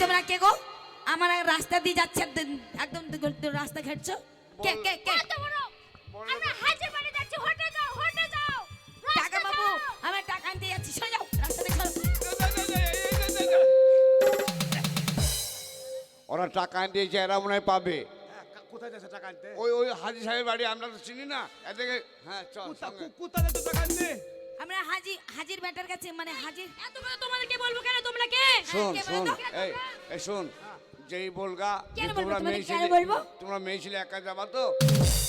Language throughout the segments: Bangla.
তোমরা কে গো? আমার রাস্তা দিয়ে যাচ্ছে একদম রাস্তা ঘাটছো। কে কে কে? আমরা হাজির বাড়ি যাচ্ছি হটে যাও হটে যাও। টাকা বাবু আমার টাকা আনতে যাচ্ছি সরে যাও রাস্তা দিয়ে সরো। ওরা টাকা দিয়েছে এরা মনে হয় পাবে। হ্যাঁ, কোথায় যাচ্ছে টাকা আনতে? ওই ওই হাজি সাহেবের বাড়ি আমরা তো চিনি না। এদিকে হ্যাঁ চল কোথায় যাচ্ছে টাকা আনতে? আমরা হাজি হাজির ব্যাটার কাছে মানে হাজির। এত কথা তোমাদেরকে বলব কেন? তোমরা কে? শোন কে শোন এই এই শোন যেই বলগা? তোমরা মেয়ে বলব? তোমরা মেয়ে ছিলে একা যাবা তো?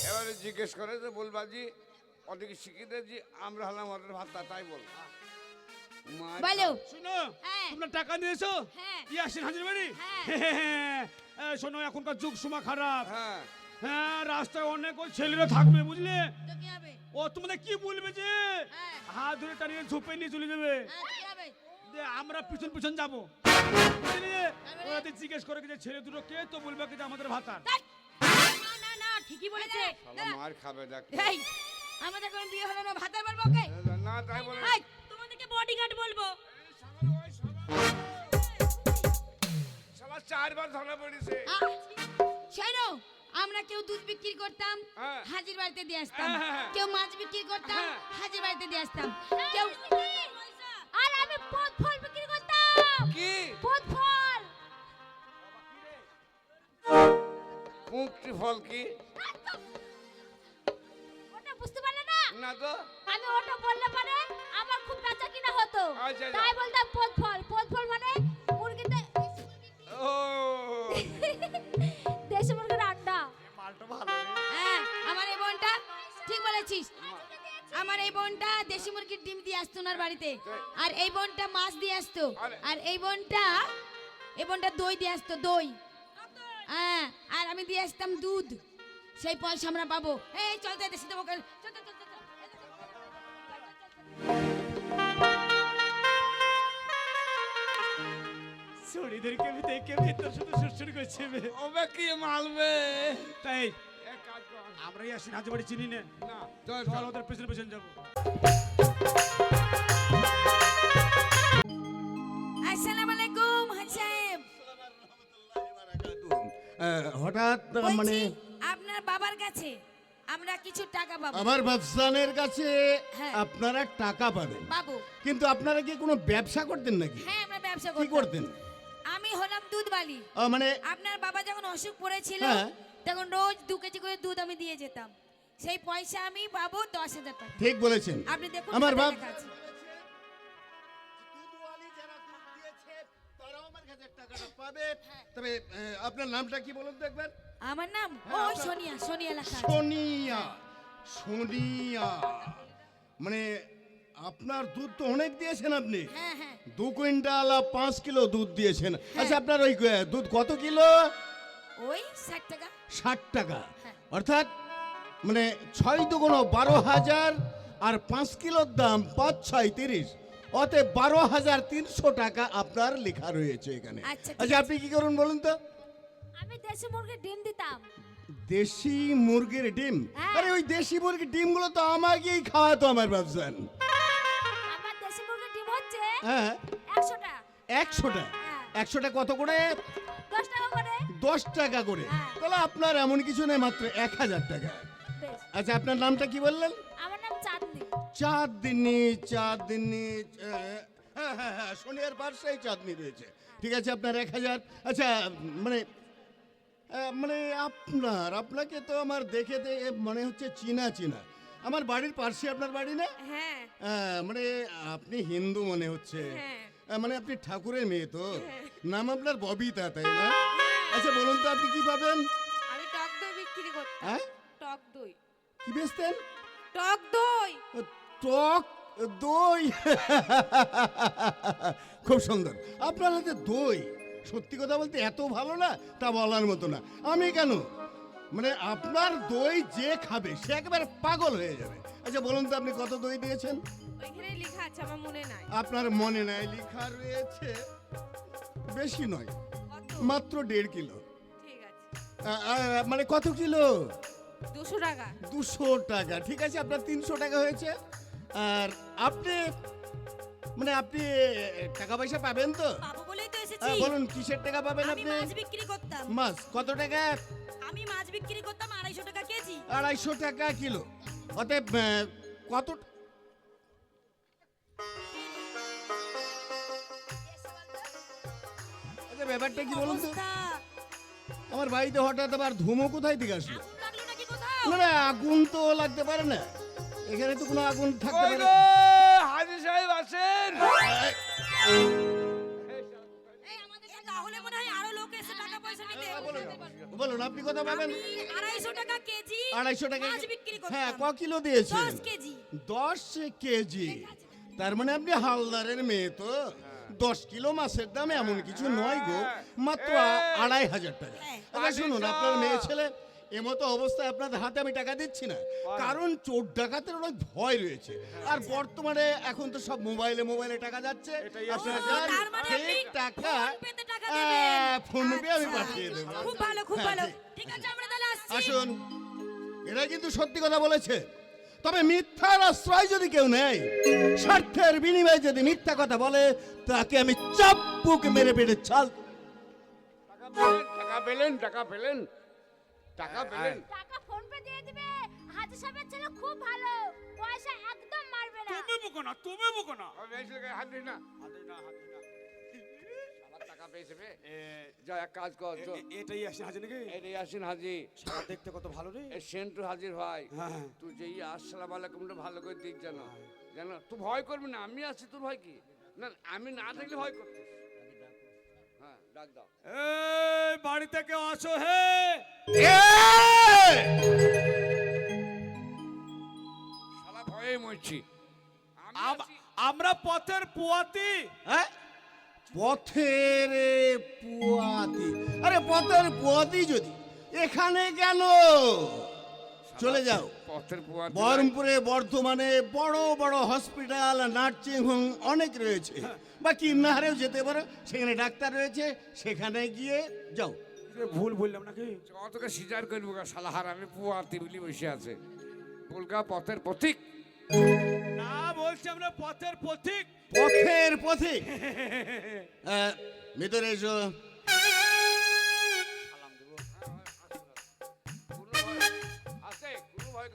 এবারে জিজ্ঞেস করে যে বলবা জি ওদিকে শিখিতে যে আমরা হলাম ওদের ভাতা তাই বল। বলো। শুনো হ্যাঁ। তোমরা টাকা নিয়েছো? হ্যাঁ। ইয়াসিন হাজির বাড়ি? হ্যাঁ। শোনো এখনকার যুগ সময় খারাপ। হ্যাঁ। হ্যাঁ রাস্তায় অনেক ওই ছেলেরা থাকবে বুঝলে? ও তোমাদের কি বলবে যে? হ্যাঁ। হাত ধরে টানিয়ে ঝোপে নিয়ে চলে যাবে। হ্যাঁ, যে আমরা পিছন পিছন যাব? জিজ্ঞেস করে যে ছেলে দুটো কে তো বলবে কি যে আমাদের ভাতা না না না ঠিকই বলেছে। মার খাবে দেখ এই আমাদের কোনো বিয়ে হলো না ভাতার বলব কে না তাই বলে এই, তোমাদেরকে বডিগার্ড বলব। শালা চারবার ধরা পড়েছে। শোনো আমরা কেউ দুধ বিক্রি করতাম হ্যাঁ। হাজির বাড়িতে দিয়ে আসতাম। হ্যাঁ, হ্যাঁ। কেউ মাছ বিক্রি করতাম। হাজির বাড়িতে দিয়ে আসতাম। কেউ আর আমি পদ ফল বিক্রি করতাম। কি? পদ ফল। মুক্তি ফল কি? ওটা বুঝতে পারলে না? না তো আমি ওটা বললে পারে আমার খুব বেচা কিনা হতো। আচ্ছা, আচ্ছা। তাই বলতাম পদ ফল। বাড়িতে। আর এই বোনটা মাছ দিয়ে আসতো। আর। এই বোনটা এই বোনটা দই দিয়ে আসতো দই। হ্যাঁ আর আমি দিয়ে আসতাম দুধ। সেই পয়সা আমরা পাবো। এই চল তো দেশি দেবো ছড়িদেরকে আমি দেখে ভিতর শুধু সুরসুর করছে বে। ওবে কি মালবে তাই। এক কাজ কর। আমরা ইয়াসিন হাজির বাড়ি চিনি না। না চল চল চল। ওদের পেছনে পেছনে যাব। সাহেব হঠাৎ মানে আপনার বাবার কাছে আমরা কিছু টাকা পাবো। আমার বাদশানের কাছে হ্যাঁ। আপনারা টাকা পাবেন। বাবু কিন্তু আপনারা কি কোনো ব্যবসা করতেন নাকি? হ্যাঁ আমরা ব্যবসা কি করতেন? আমি হলাম দুধবালি। মানে আপনার বাবা যখন অসুখ পড়েছিল হ্যাঁ। তখন রোজ দু কেজি করে দুধ আমি দিয়ে যেতাম। সেই পয়সা আমি পাবো দশ হাজার টাকা। ঠিক বলেছেন। আপনি দেখুন আমার খাতায় তবে আপনার নামটা কি বলুন তো একবার? আমার নাম? হ্যাঁ, ও সোনিয়া সোনিয়া লেখা। সোনিয়া সোনিয়া। মানে আপনার দুধ তো অনেক দিয়েছেন আপনি। হ্যাঁ হ্যাঁ। দু কুইন্টাল আর পাঁচ কিলো দুধ দিয়েছেন। আচ্ছা আপনার ওই দুধ কত কিলো? ওই ষাট টাকা। ষাট টাকা। হ্যাঁ। অর্থাৎ মানে ছয় দুগুণ বারো হাজার আর পাঁচ কিলোর দাম পাঁচ ছয় তিরিশ। অতএব বারো হাজার তিনশো টাকা আপনার লেখা রয়েছে এখানে। আচ্ছা, আচ্ছা আপনি কি করুন বলুন তো? আমি দেশি মুরগির ডিম দিতাম। দেশি মুরগির ডিম? হ্যাঁ। আরে ওই দেশি মুরগির ডিমগুলো তো আমাকেই খাওয়াতো আমার ব্যবসান। আমার দেশি মুরগির ডিম হচ্ছে হ্যাঁ। একশোটা একশোটা হ্যাঁ। একশোটা কত করে? দশ টাকা করে। দশ টাকা করে। হ্যাঁ। তাহলে আপনার এমন কিছু নেই মাত্র এক হাজার টাকা। আচ্ছা আপনার নামটা কি বললেন? আমার চাঁদনি চাঁদনি আহ, হ্যাঁ হ্যাঁ হ্যাঁ সোনিয়ার পার্শ্বেই চাঁদনি রয়েছে। ঠিক আছে আপনার এক হাজার আচ্ছা মানে মানে আপনার আপনাকে তো আমার দেখে মনে হচ্ছে চীনা চীনা। আমার বাড়ির পার্শ্বে আপনার বাড়ি না? হ্যাঁ। মানে আপনি হিন্দু মনে হচ্ছে। হ্যাঁ। মানে আপনি ঠাকুরের মেয়ে তো। নাম আপনার ববিতা তাই না? আচ্ছা বলুন তো আপনি কি পাবেন? আমি টক দই বিক্রি করতাম। হ্যাঁ? টক দই। কি বেচতেন? টক দই। টক দই। খুব সুন্দর। আপনার হাতে দই সত্যি কথা বলতে এত ভালো না তা বলার মতো না। আমি কেন? মানে আপনার দই যে খাবে সে একেবারে পাগল হয়ে যাবে। আচ্ছা বলুন তো আপনি কত দই দিয়েছেন? ওইখানে লেখা আছে আমার মনে নাই। আপনার মনে নাই লেখা রয়েছে বেশি নয় মাত্র দেড় কিলো। মানে কত কিলো? দুশো টাকা। দুশো টাকা ঠিক আছে আপনার তিনশো টাকা হয়েছে। আর আপনি মানে আপনি টাকা পয়সা পাবেন তো? পাবো বলেই তো এসেছি। হ্যাঁ, বলুন কিসের টাকা পাবেন আমি আপনি? মাছ বিক্রি করতাম। মাছ কত টাকা? আমি মাছ বিক্রি করতাম আড়াইশো টাকা কেজি। আড়াইশো টাকা কিলো। অতএব কত আচ্ছা ব্যাপারটা কি বলুন তো? আমার বাড়িতে হঠাৎ আবার ধুমো কোথায় থেকে আসলো? না আগুন তো লাগতে পারে না। এখানে তো কোনো আগুন থাকতে পারে হাজি সাহেব আছেন এই আমাদের কাছে তাহলে মনে হয় আরও লোক এসে টাকা পয়সা নিতে। বলুন। আপনি কথা পাবেন আড়াইশো টাকা কেজি আড়াইশো টাকা হ্যাঁ ক কিলো দিয়েছেন? দশ কেজি। তার মানে আপনি হালদারের মেয়ে তো। দশ কিলো মাছের দাম এমন কিছু নয় গো। মাত্র আড়াই হাজার টাকা। হ্যাঁ। আচ্ছা শুনুন আপনার মেয়ে ছেলে এমতো অবস্থায় আপনাদের হাতে আমি টাকা দিচ্ছি না। কারণ চোর ডাকাতের অনেক ভয় রয়েছে। আর বর্তমানে এখন তো সব মোবাইলে মোবাইলে টাকা যাচ্ছে। আপনারা যান, তার মানে ঠিক টাকা ফোন হ্যাঁ। পে আমি আচ্ছা। পাঠিয়ে দেবো। খুব ভালো খুব হ্যাঁ, ভালো। ঠিক। ঠিক আছে আমরা তাহলে আসছি। আসুন। এরা কিন্তু সত্যি কথা বলেছে। তবে মিথ্যার আশ্রয় যদি কেউ নেয় স্বার্থের বিনিময়ে যদি মিথ্যা কথা বলে তাকে আমি চাপ্পুক মেরে পেটে ছাল টাকা পেলেন টাকা পেলেন টাকা পেলেন। টাকা পেলেন টাকা ফোন পে দিয়ে দিবে। হাজি সাহেবের ছেলে খুব ভালো। পয়সা একদম মারবে না। তুমি বুকো না তুমি বুকো না। আমি এই ছেলেকে হাত দিস না। হাত হাতে না হাত হাতে না। আমার টাকা পেয়েছে বে যা এক কাজ কর এটাই আসে হাজি নাকি? এটাই আসেন হাজি। সারা দেখতে কত ভালো রে। এই সেন্টু হাজির ভাই হ্যাঁ, হ্যাঁ। তুই যেই আসসালাম আলাইকুমটা ভালো করে দিক জানো জানো তুই ভয় করবি না আমি আছি তোর ভয় কি? না আমি না দেখলে ভয় করতিস। হ্যাঁ এই বাড়িতে কেউ আসো হে! শালা ভয়ে মরছি। আমি আমরা পথের পুয়াতি। হ্যাঁ? পথের পুয়াতি। আরে পথের পুয়াতি যদি। এখানে কেন? চলে যাও। বহরমপুরে বর্ধমানে বড় বড় হসপিটাল নার্সিং হোম অনেক রয়েছে। বা কিন্নাহারেও যেতে পারো। সেখানে ডাক্তার রয়েছে। সেখানে গিয়ে যাও। ভুল বললাম নাকি? অতকে সিজার করব গা শালা হার আমি পুয়াতি বলি বসে আছে। বলগা পথের পথিক। না বলছি আমরা পথের পথিক। পথের পথে আহ, ভিতরে এসো।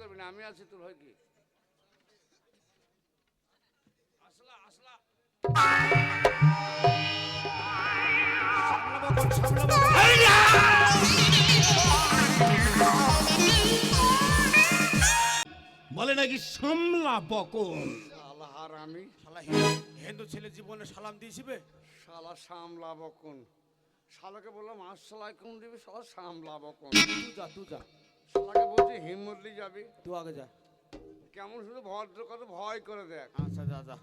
কোনো না আমি আছি তোর ভয় কি আসলা আসলা। বলে নাকি সামলা বকন। শালা হার আমি শালা হিন্দু ছেলে জীবনে সালাম দিয়েছিবে শালা সামলাবো কোন শালাকে বললাম আসসালাই কোন দিবি? শালা সামলাবো কোন তুই যা তুই যা। শালাকে বলছি হিমতলি যাবি? তুই আগে যা। কেমন শুধু ভদ্র কত ভয় করে দেখ। আচ্ছা যা যা।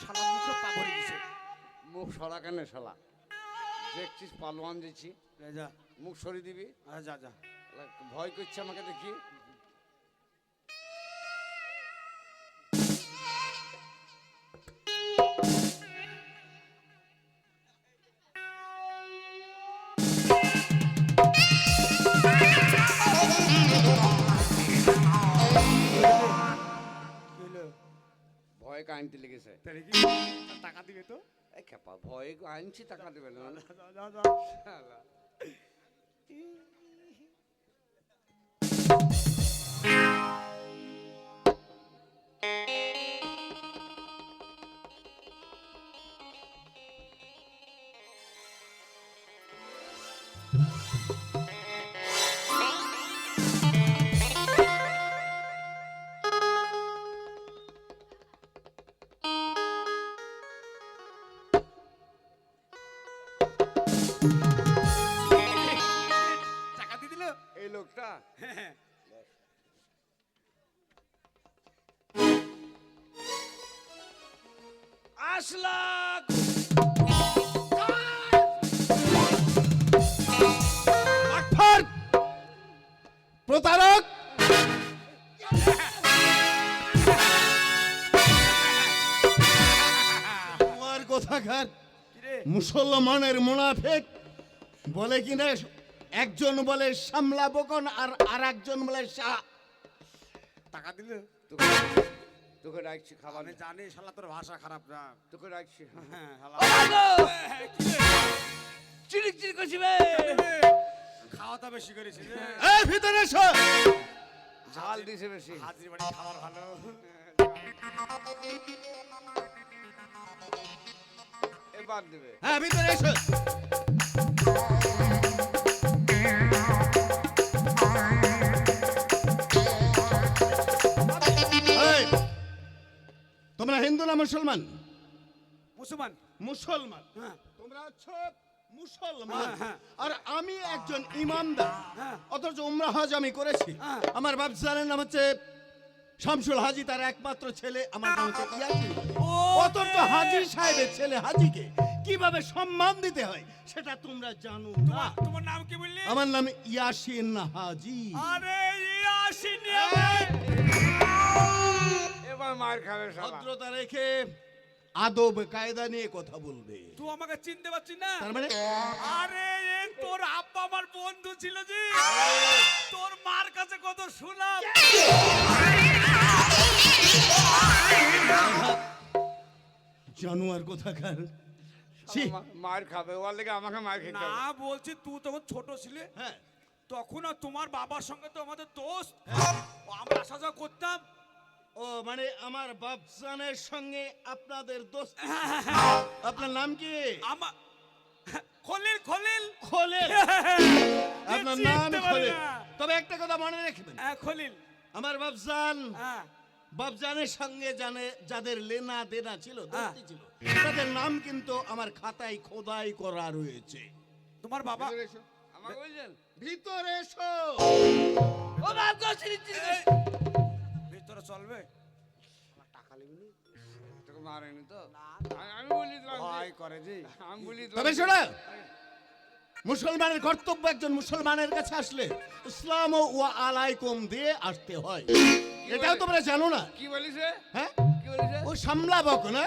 শালা মুখে পাগড়ি দিছে। মুখ সরা কেন শালা? দেখছিস পালোয়ান দিচ্ছি এ যা। মুখ সরিয়ে দিবি? আরে যা যা। ভয় করছে আমাকে দেখি? ভয় আনতে লেগেছে। তাহলে কি? টাকা দিবে তো? এই খেপা ভয় আনছি টাকা দেবে না। যা যা মুসলমানের মুনাফেক। বলে কিনা একজন বলে সামলা বকন আর আর একজন বলে শাহ। টাকা দিলে? তোকে ডাকছি খাবার জানি শালা তোর ভাষা খারাপ না। তোকে ডাকছি। হ্যাঁ শালা। চিড়িক চিড়িক করছি বে। খাওয়া দাওয়া বেশি করেছি। ভিতরে এসো! ঝাল দিছে বেশি। হাজির বাড়ি খাবার ভালো। দেবে হ্যাঁ ভিতরে এসো। তোমরা হিন্দু না মুসলমান? মুসলমান। মুসলমান। হ্যাঁ। তোমরা হচ্ছে মুসলমান। হ্যাঁ। আর আমি একজন ইমামদার হ্যাঁ। অথচ উমরা হজ আমি করেছি। আমার বাবজানের নাম হচ্ছে শামসুল হাজি তার একমাত্র ছেলে আমার নাম হচ্ছে ইয়াসিন অতন্ত হাজি সাহেবের ছেলে হাজিকে কীভাবে সম্মান দিতে হয় সেটা তোমরা জানো না। তোমার নাম কি বললি? আমার নাম ইয়াসিন হাজি। আরে ইয়াসিন এবার মার খাবে ভদ্রতা রেখে আদব কায়দা নিয়ে কথা বলবে। তুই আমাকে চিনতে পারছিস না? তার মানে? আরে এ তোর আব্বা আমার বন্ধু ছিল জি তোর মার কাছে কত শুনলাম। জানুয়ার কোথাকার? মার খাবে ওর লেগে আমাকে মার খেতে না বলছি তুই তখন ছোট ছিলে। হ্যাঁ। তখন আর তোমার বাবার সঙ্গে তো আমাদের দোস্ত। ও আমরা আসা যাওয়া করতাম ও মানে আমার বাবজানের সঙ্গে আপনাদের দোস্ত আপনার নাম কি? আমার খলিল খলিল। খোলেন আপনার নাম না। তবে একটা কথা মনে রাখবেন। হ্যাঁ খলিল। আমার বাবজান হ্যাঁ। বাবজানের সঙ্গে জানে যাদের লেনা দেনা ছিল হ্যাঁ। দোস্তি ছিল তাদের নাম কিন্তু আমার খাতায় খোদাই করা রয়েছে। তোমার বাবা ভিতরে এসো। আমাকে বলছেন ভিতরে এসো। ও বাপ চলবে? টাকা নিবি তোকে মারেনি তো? আমি- আমি বলি ভয় করে জি আমি বলি তবে যে- মুসলমানের কর্তব্য একজন মুসলমানের কাছে আসলে ইসলাম ও আলাইকুম দিয়ে আসতে হয়। এটাও তোমরা জানো না। কি বলিছে? হ্যাঁ? ও সামলাবক না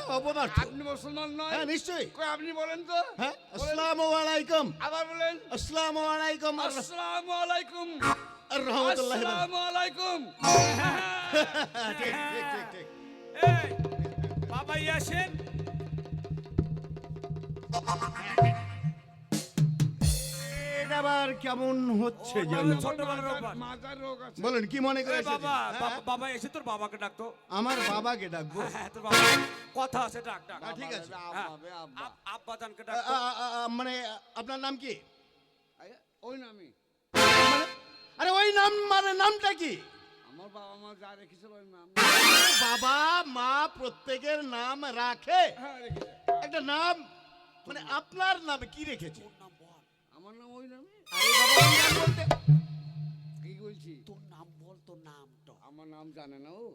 আপনি মুসলমান নয়। হ্যাঁ নিশ্চয়ই। কই আপনি বলেন তো? হ্যাঁ। আসসালামু আলাইকুম। আবার বলেন। আসসালামু আলাইকুম। আর আসসালামু আলাইকুম। রহমতুল্লাহ। আসসালামু আলাইকুম। বাবা আবার কেমন হচ্ছে বলেন কি মনে করে বাবা হ্যাঁ? বাবা- বাবা এসে তোর বাবাকে ডাকতো। আমার বাবাকে ডাকবো? হ্যাঁ তোর বাবা কথা আছে ডাক ডাক। হ্যাঁ, ঠিক আছে। হ্যাঁ। আব্বা জানকে মানে আপনার নাম কি? ওই নামই। মানে আরে ওই নাম মানে নামটা কি? আমার বাবা মা যা রেখেছিল ওই নাম বাবা মা প্রত্যেকের নাম রাখে। হ্যাঁ রেখেছে একটা নাম মানে আপনার নামে কি রেখেছে? আমার নাম ওই নামই আরে বাবা ওই নাম বলতে কি বলছি? তোর নাম বল তোর নামটা। আমার নাম জানে না ও।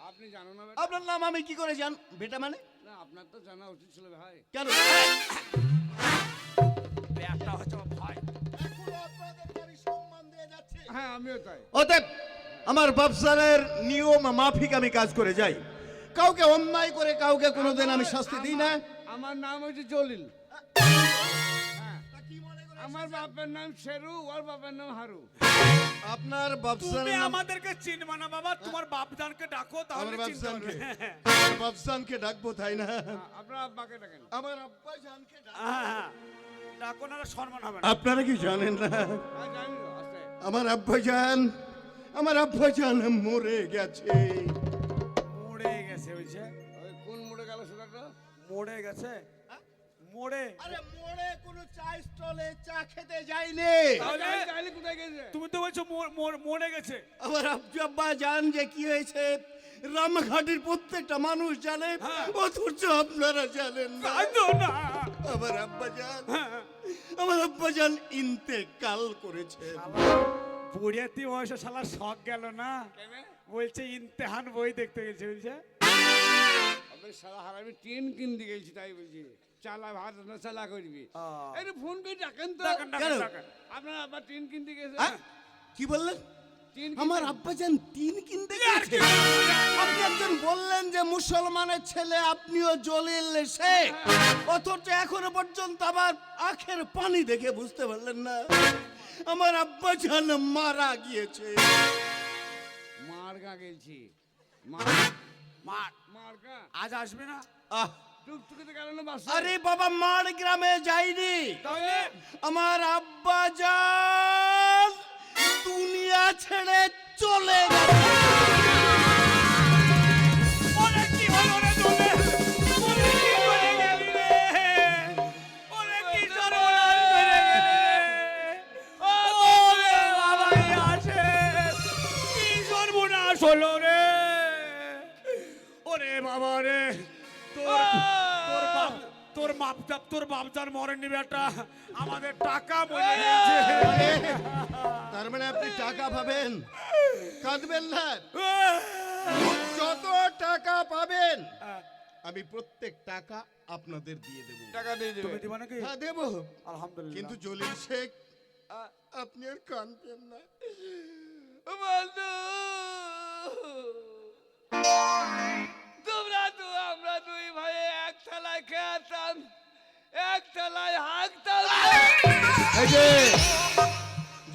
আপনি জানো না বেটা? আপনার নাম আমি কি করে জান বেটা মানে? না আপনার তো জানা উচিত ছিল ভাই। কেন? একটা হচ্ছে আমার ভাই। হ্যাঁ আমিও তাই। অতএব আমার ব্যবসার নিয়ম মাফিক আমি কাজ করে যাই। কাউকে অন্যায় করে কাউকে কোনোদিন আমি শাস্তি দিই না। আমার নাম হচ্ছে জলিল। আমার বাপের নাম শেরু ওর বাপের নাম হারু। আপনার তুমি নাম আমাদেরকে চিনবা না বাবা তোমার বাপ জানকে ডাকো তাহলে পারবে। ডাকবো তাই না? হ্যাঁ, আপনার আব্বাকে ডাকেন। আমার আব্বা জানকে। হ্যাঁ হ্যাঁ ডাকো না সম্মান হবে না। আপনারা কি জানেন না? জানি। আমার আব্বাজান আমার আব্বাজান মরে গেছে। মরে গেছে ওই কোন মোড়ে গেল সেটা তো মরে গেছে? মরে। আরে মরে কোনো চা স্টলে চা খেতে যায়নি। তাহলে তাহলে কোথায় গেছে? তুমি তো বলছো মর- মর- মরে গেছে। আমার আব্বা জান যে কি হয়েছে রামঘাটের প্রত্যেকটা মানুষ জানে হ্যাঁ। অথচ আপনারা জানেন না। আমার আব্বা জান হ্যাঁ। আমার আব্বা জান ইন্তেকাল করেছে। বুড়িয়াতি বয়সে শালা শখ গেল না? বলছে ইন্তেহান বই দেখতে গেছে বলছে আমি শালা হারামি ট্রেন কিনতে গেছি তাই বলছি। চালা ভাত না চালা করবি? আরে ফোন করে ডাকেন তো। আপনার আবার ট্রেন কিনতে গেছে। হ্যাঁ? কি বললেন? আমার আব্বাজান তিন কিনতে গেছে। আপনি একজন বললেন যে মুসলমানের ছেলে আপনিও জলিল শেখ অথচ এখনও পর্যন্ত আমার আখের পানি দেখে বুঝতে পারলেন না। আমার আব্বাজান মারা গিয়েছে। মার গা গেছি আজ আসবে না? আহ। আরে বাবা মার গ্রামে যাইনি। আমার আব্বা যান। দুনিয়া ছেড়ে চলে হলো রে ওরে বাবা রে। তোর তোর বাপ তোর বাপ তোর বাপজার মরেনি বেটা আমাদের টাকা মরে গেছে পাবেন। কাঁদবেন না। যত টাকা পাবেন আমি প্রত্যেক টাকা আপনাদের দিয়ে দেবো। টাকা দিয়ে দেবে তুমি দিবা নাকি? হ্যাঁ দেবো। আলহামদুলিল্লাহ। কিন্তু জলিল শেখ আপনি আর কাঁদবেন না। তোমরা তো আমরা দুই ভাই এক থালায় খেতাম এক থালায় হাঁকতাম। এই যে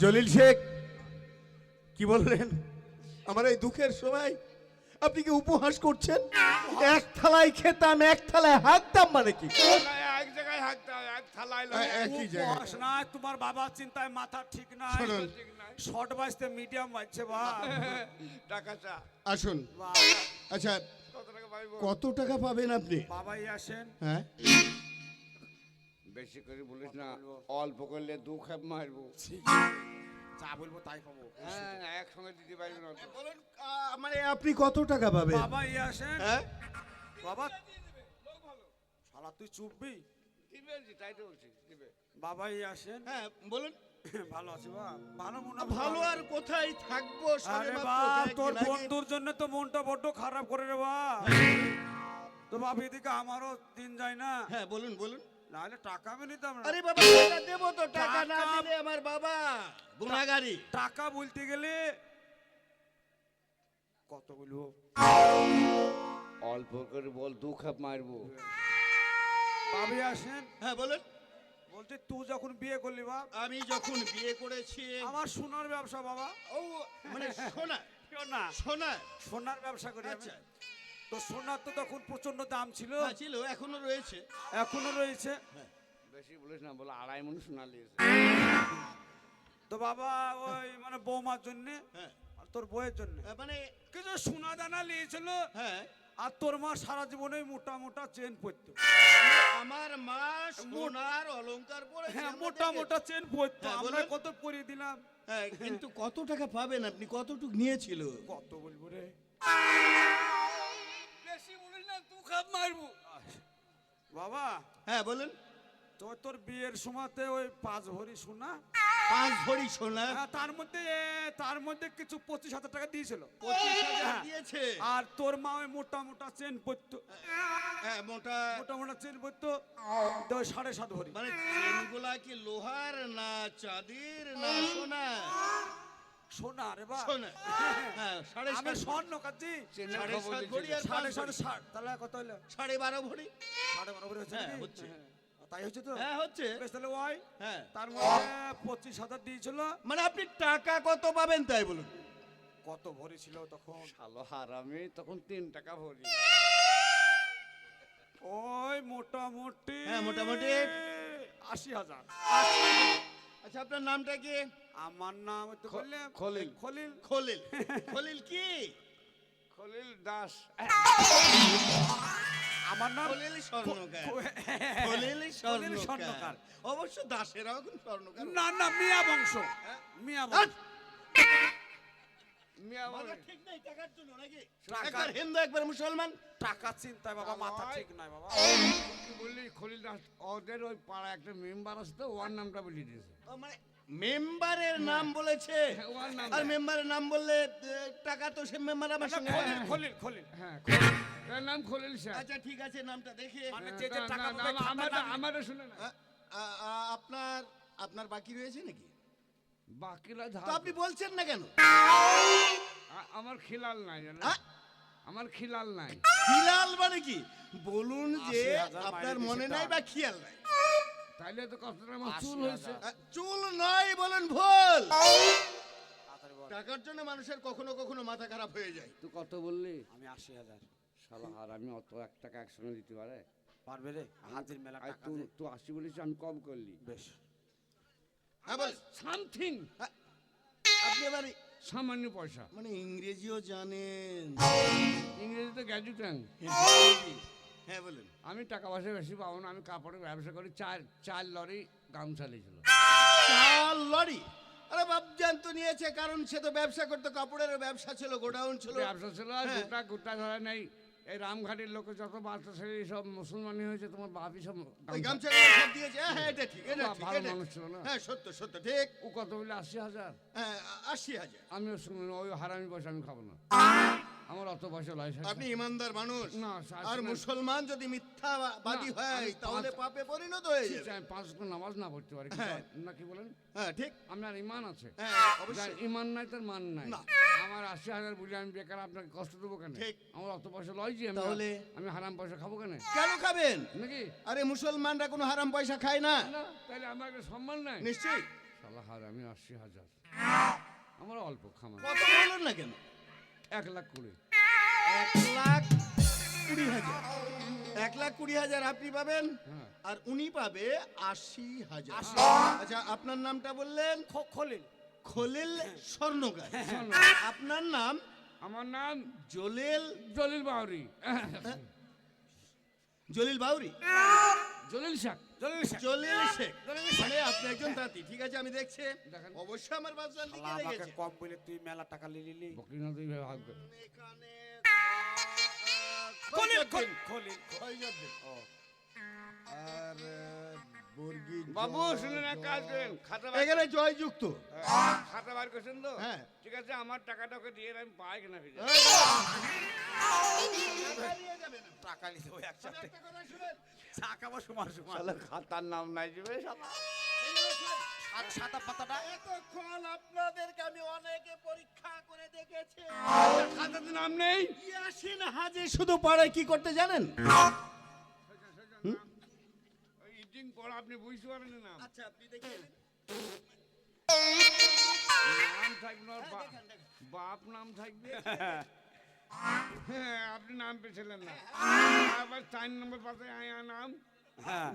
জলিল শেখ কি বললেন? আমার এই দুঃখের সময় আপনি কি উপহাস করছেন? এক থালায় খেতাম এক থালায় হাঁকতাম মানে কি? এক জায়গায় হাঁকতাম এক থালায় এ- একই জায়গায়। না তোমার বাবার চিন্তায় মাথা ঠিক নাই। শর্ট বাজতে মিডিয়াম বাজছে বা টাকা চা আসুন আচ্ছা কত টাকা টাকা পাবেন আপনি? বাবাই আসেন। হ্যাঁ। বেশি করে বলিস না অল্প করলে দু খেপ মারবো যা বলব তাই পাবো হ্যাঁ একসঙ্গে দিতে পারবি না তো। বলুন মানে আপনি কত টাকা পাবেন? বাবাই আসেন। হ্যাঁ? বাবা শালা তুই চুপবি? তাই তো বলছি দিবে। বাবাই আসেন। হ্যাঁ বলুন। ভালো আছে বা ভালো মনে ভালো আর কোথায় থাকব আরে বাপ তোর বন্ধুর জন্য তো মনটা বড্ড খারাপ করে রে বা তো বাপ এদিকে আমারও দিন যায় না। হ্যাঁ বলুন বলুন। নাহলে টাকা আমি নিতাম না। আরে বাবা টাকা দেবো তো টাকা না টাকা- দিলে আমার বাবা। গুণাগারি। টাকা বলতে গেলে কত বলব? অল্প করে বল দু খেপ মারবো। বাবি আসেন। হ্যাঁ বলুন। বলতে তুই যখন বিয়ে করলি বাপ আমি যখন বিয়ে করেছি আমার সোনার ব্যবসা বাবা। ও মানে সোনা। না সোনা। সোনার ব্যবসা করি আমি। আচ্ছা। তো সোনার তো তখন প্রচণ্ড দাম ছিল। হ্যাঁ, ছিল এখনও রয়েছে। এখনও রয়েছে। বেশি বলিস না বলে আড়াই মন শোনালি তো বাবা ওই মানে বৌমার জন্য হ্যাঁ। আর তোর বউয়ের জন্য। মানে কিছু সোনা দানা নিয়েছিল হ্যাঁ। আর তোর মা সারা জীবনে মোটা মোটা চেন পরতো। আমার মা সোনার অলংকার পরে হ্যাঁ মোটা মোটা চেন পরতো হ্যাঁ, আমরা কত পরিয়ে দিলাম। হ্যাঁ কিন্তু কত টাকা পাবেন আপনি? কতটুক নিয়েছিল? কত বলব রে? খেপ মারবো। বাবা হ্যাঁ বলুন। তো তোর বিয়ের সময়তে ওই পাঁচ ভরি সোনা? পাঁচ ভরি সোনা? হ্যাঁ, তার মধ্যে তার মধ্যে কিছু পঁচিশ হাজার টাকা দিয়েছিল। দিয়েছে? আর তোর মা ওই মোটা মোটা চেন পরতো। হ্যাঁ মোটা মোটা মোটা চেন পরতো। তো সাড়ে সাত ভরি। মানে চেনগুলা কি লোহার না চাঁদির না সোনা সোনা রে বা হ্যাঁ সাড়ে আমি স্বর্ণ কাচ্ছি সাড়ে খবর সাত দিচ্ছি ভরি আর সাড়ে সাড়ে ষাট। তাহলে কত হলো? সাড়ে বারো ভরি। সাড়ে বারো ভরি হচ্ছে হ্যাঁ, হচ্ছে। তাই হচ্ছে তো? হ্যাঁ হচ্ছে। বেশ তাহলে ওই হ্যাঁ। তার মধ্যে পঁচিশ হাজার দিয়েছিল। মানে আপনি টাকা কত পাবেন তাই বলুন? কত ভরি ছিল তখন? শালো হারামি তখন তিন টাকা ভরি। ওই মোটামুটি হ্যাঁ, মোটামুটি। আশি হাজার। আচ্ছা আপনার নামটা কি? আমার নাম তো বললাম খলিল। খলিল। খলিল। খলিল কি? খলিল দাস। আমার নাম খলিল স্বর্ণকার। খলিল স্বর্ণকার। অবশ্য দাসেরাও এখন স্বর্ণকার। না না মিয়া বংশ। হ্যাঁ? মিয়া বংশ। একবার হিন্দু একবার মুসলমান। টাকা চিন্তায় বাবা মাথা ঠিক নাই বাবা। বললি? খলিল দাস ওদের ওই পাড়া একটা মেম্বার আছে তো ওর নামটা বলে দিয়েছে। মানে মেম্বারের নাম বলেছে। হ্যাঁ, নাম আর মেম্বারের নাম বললে টাকা তো সে মেম্বার আমার সঙ্গে খলিল খলিল খলিল। হ্যাঁ নাম খলিল স্যার। আচ্ছা ঠিক আছে নামটা দেখে। মানে যে যে টাকা আমারটা আমারটা শুনে না। আপনার আপনার বাকি রয়েছে নাকি? বাকিরা ধার তো আপনি বলছেন না কেন? আমার খিলাল নাই জানেন? আমার খিলাল নাই। খিলাল মানে কি? বলুন যে আপনার মনে নাই বা খেয়াল নাই? তাইলে তো কতটা আমার চুল হয়েছে। চুল নয় বলেন ভুল। টাকার জন্য মানুষের কখনো কখনো মাথা খারাপ হয়ে যায়। তুই কত বললি? আমি আশি হাজার। শালা আর আমি অত এক টাকা একসঙ্গে দিতে পারে? পারবে রে হাজির মেলা টাকা তুই। তুই আসি বলিস আমি কম করলি। বেশ। হ্যাঁ বল। সামথিং। আপনি এবার সামান্য পয়সা। মানে ইংরেজিও জানেন। ইংরেজিতে গ্র্যাজুয়েটাং। হ্যাঁ বলেন। আমি টাকা পয়সা বেশি পাবো না আমি কাপড়ের ব্যবসা করি চার চার লরি গামছা নিয়েছিল চাল লরি? আরে বাবজান তো নিয়েছে কারণ সে তো ব্যবসা করতো কাপড়ের ব্যবসা ছিল গোডাউন ছিল। ব্যবসা ছিল আর হ্যাঁ। গোটা গোটা ধরে নেই। এই রামঘাটের লোক যত বাচ্চা ছেলে সব মুসলমানি হয়েছে তোমার বাপি সব গামছা। গামছা সব দিয়েছে। হ্যাঁ, হ্যাঁ এটা ঠিক এটা ঠিক ভালো মানুষ ছিল না। হ্যাঁ সত্য সত্য ঠিক। ও কত বলে আশি হাজার? হ্যাঁ আশি হাজার। আমিও শুনুন ওই হারামি পয়সা আমি খাব না। আমার অত পয়সা লয় আপনি ইমানদার মানুষ। না, আর মুসলমান যদি মিথ্যাবাদী হয় তাহলে পাপে পরিণত হয়ে যাবে। আমি পাঁচ ওয়াক্ত নামাজ না পড়তে পারি হ্যাঁ। না কি বলেন? হ্যাঁ ঠিক। আপনার ইমান আছে। হ্যাঁ যার ইমান নাই তার মান নাই। আমার আশি হাজার বলে আমি বেকার আপনাকে কষ্ট দেবো কেন? ঠিক। আমার অত পয়সা লয় যে তাহলে? আমি হারাম পয়সা খাব কেন? কেন খাবেন? নাকি? আরে মুসলমানরা কোনো হারাম পয়সা খায় না। তাহলে আমার সম্মান নাই? নিশ্চয়ই। সালা আমি আশি হাজার। আমার অল্প খামার। কত বলেন না কেন? এক লাখ কুড়ি। এক লাখ কুড়ি হাজার। এক লাখ কুড়ি হাজার আপনি পাবেন হ্যাঁ। আর উনি পাবে আশি হাজার। আচ্ছা আপনার নামটা বললেন? খ- খলিল। খলিল স্বর্ণকার আপনার নাম? আমার নাম জলিল জলিল বাউরি। জলিল বাউরি? জলিল শেখ মানে আপনি একজন তাঁতি ঠিক আছে আমি দেখছি। দেখেন। অবশ্যই আমার রেখেছে। কম বলে তুই মেলা টাকা লিলি বকরি না তুই ভাগ এখানে খলিল খলিল খলিল। খলিল ও। আর বর্গি বাবু শুনুন এক কাজ করেন খাতা এখানে জয়যুক্ত। খাতা বার করছেন তো? হ্যাঁ। ঠিক আছে আমার টাকাটা ওকে দিয়ে আমি পাই কিনা ফিরে টাকা নিতে ওই একসাথে। চা খাব সমান সমান। খাতার নাম নাই যাবে আর সাদা পাতাটা? এতক্ষণ আপনাদেরকে আমি অনেকে পরীক্ষা করে দেখেছি। খাতাতে নাম নেই? ইয়াসিন হাজি শুধু পাড়ায় কি করতে জানেন? ওই ইটিং পড়া আপনি বুঝতে পারেন না আচ্ছা আপনি দেখে নাম থাকবে বা- বাপ নাম থাকবে। হ্যাঁ আপনি নাম পেছিলেন না। আবার চার নম্বর পাশে আয়া নাম। হ্যাঁ।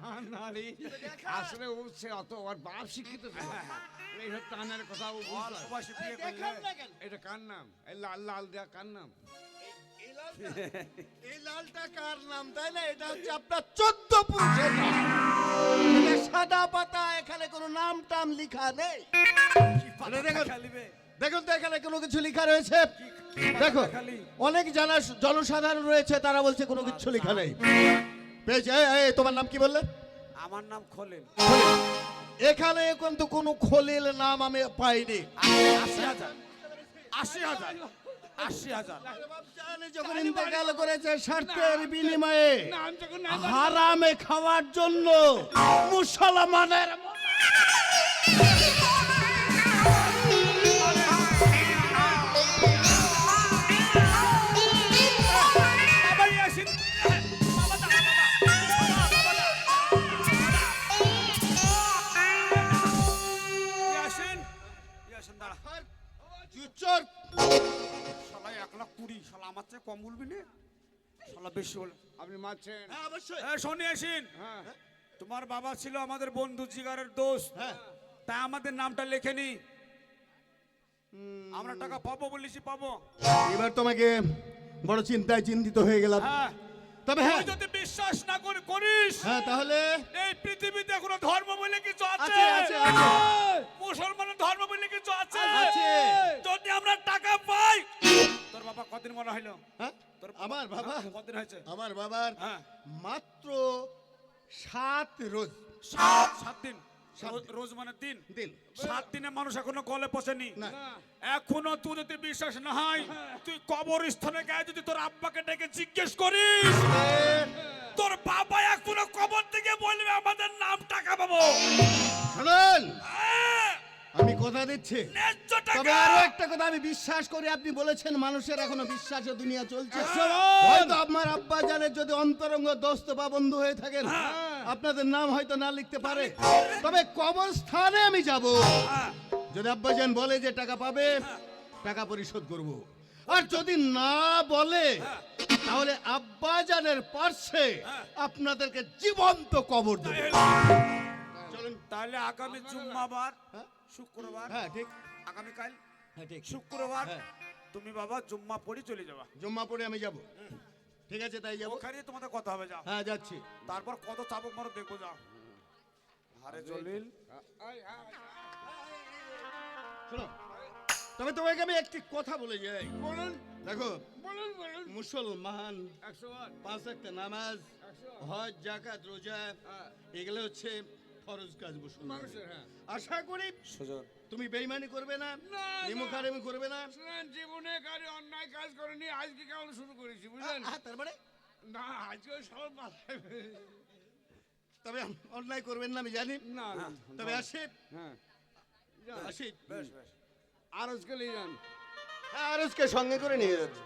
হ্যাঁ, নারী। আসলে ও সে অত ওর বাপ শিক্ষিত এইসব টানের কথা ও বুঝতে পারে। বয়সে বিয়ে করলে দেখান না কেন? এটা কার নাম? এই লাল লাল দেয়া কার নাম? এই লালটা- কার নাম তাই না? এটা হচ্ছে আপনার চোদ্দ পুরুষের সাদা পাতা এখানে কোনো নাম টাম লিখা নেই। দেখুন তো এখানে কোনো কিছু লেখা রয়েছে? দেখো অনেক জানা জনসাধারণ রয়েছে তারা বলছে কোনো কিছু লেখা নেই। পেয়েছে তোমার নাম কি বললে? আমার নাম খলিল। এখানে কিন্তু কোনো খলিল নাম আমি পাইনি। আশি হাজার। আশি হাজার। আশি হাজার। যখন ইন্তেকাল করেছে স্বার্থের বিনিময়ে নাম হারামে খাওয়ার জন্য মুসলমানের আমার চেয়ে কম বলবি না। শালা বেশি হলো আপনি মারছেন। হ্যাঁ অবশ্যই। হ্যাঁ শোন ইয়াসিন হ্যাঁ। তোমার বাবা ছিল আমাদের বন্ধু জিগারের দোষ হ্যাঁ। তাই আমাদের নামটা লেখে নি। আমরা টাকা পাবো বলিস পাবো। এবার তোমাকে বড় চিন্তায় চিন্তিত হয়ে গেলাম। হ্যাঁ। তবে হ্যাঁ। যদি বিশ্বাস না করে করিস। হ্যাঁ তাহলে? এই পৃথিবীতে কোনো ধর্ম বলে কিছু আছে। আছে, আছে, আছে। মুসলমানের ধর্ম বলে কিছু আছে। আছে। যদি আমরা টাকা পাই তোর বাবা কদিন মনে হইল? হ্যাঁ? তোর আমার বাবা? হ্যাঁ, কদিন হয়েছে? আমার বাবার হ্যাঁ। মাত্র সাত রোজ। সাত? সাত দিন। রোজ- মানে দিন? দিন। সাত দিনে মানুষ এখনও কলে পচেনি? এখনও তুই যদি বিশ্বাস না হয় তুই কবরস্থানে গায়ে যদি তোর আব্বাকে ডেকে জিজ্ঞেস করিস তোর বাবা এখনও কবর থেকে বলবে আমাদের নাম টাকা পাবো শুনুন। হ্যাঁ, আমি কথা দিচ্ছি। তবে আরও একটা কথা আমি বিশ্বাস করি আপনি বলেছেন মানুষের এখনও বিশ্বাসে দুনিয়া চলছে। হয়তো আমার আব্বা জানের যদি অন্তরঙ্গ দোস্ত বা বন্ধু হয়ে থাকেন আপনাদের নাম হয়তো না লিখতে পারে। তবে কবরস্থানে আমি যাব। যদি আব্বাজান বলে যে টাকা পাবে টাকা পরিশোধ করব। আর যদি না বলে তাহলে আব্বাজানের পার্শ্বে আপনাদেরকে জীবন্ত কবর দেবে। চলুন। তাহলে আগামী জুম্মাবার হ্যাঁ? শুক্রবার। হ্যাঁ ঠিক। আগামীকাল হ্যাঁ ঠিক। শুক্রবার হ্যাঁ। তুমি বাবা জুম্মা পড়ি চলে যাবা। জুম্মা পড়ে আমি যাব। ঠিক আছে তাই যাব। ওখানে তোমাদের কথা হবে যাও। হ্যাঁ যাচ্ছি। তারপর কত চাবক মারো দেখো যাও। আরে জলিল। শোনো তবে তোমাকে আমি একটি কথা বলে যাই। বলুন। দেখো বলুন বলুন। মুসলমান পাঁচ একটা নামাজ হজ জাকাত রোজা এগুলো হচ্ছে ফরজ কাজ মুসলমান মানুষের, হ্যাঁ। আশা করি সুজন তুমি বেইমানি করবে না না, নিমুখারেমি করবে না। শুনেন জীবনে কারি অন্যায় কাজ করেনি আজকে কেমন শুরু করেছি বুঝলেন? মানে? না আজকে সব মাথায় তবে অন্যায় করবেন না আমি জানি। না না তবে আসি হ্যাঁ। আসি বেশ বেশ। আরজকে নিয়ে যান। আর আজকে সঙ্গে করে নিয়ে যাচ্ছি।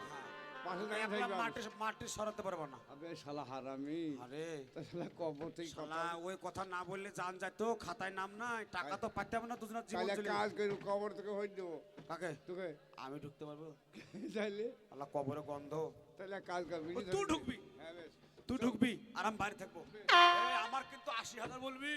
পাশে দাঁড়িয়ে থাকবেন মাটি মাটি সরাতে পারব না। আবে শালা হারামি। আরে। শালা কবর থেকে শালা ওই কথা না বললে জান যাইতো খাতায় নাম নাই টাকা তো পাইতাম না দুজনের জীবন চলে কাজ করি কবর থেকে হয়ে দেবো কাকে? তোকে? আমি ঢুকতে পারব? চাইলে আল্লাহ কবরে গন্ধ। তাহলে কাজ করবি তুই ঢুকবি? হ্যাঁ বেশ। তুই ঢুকবি আর আমি বাইরে থাকব। আমার কিন্তু আশি হাজার বলবি।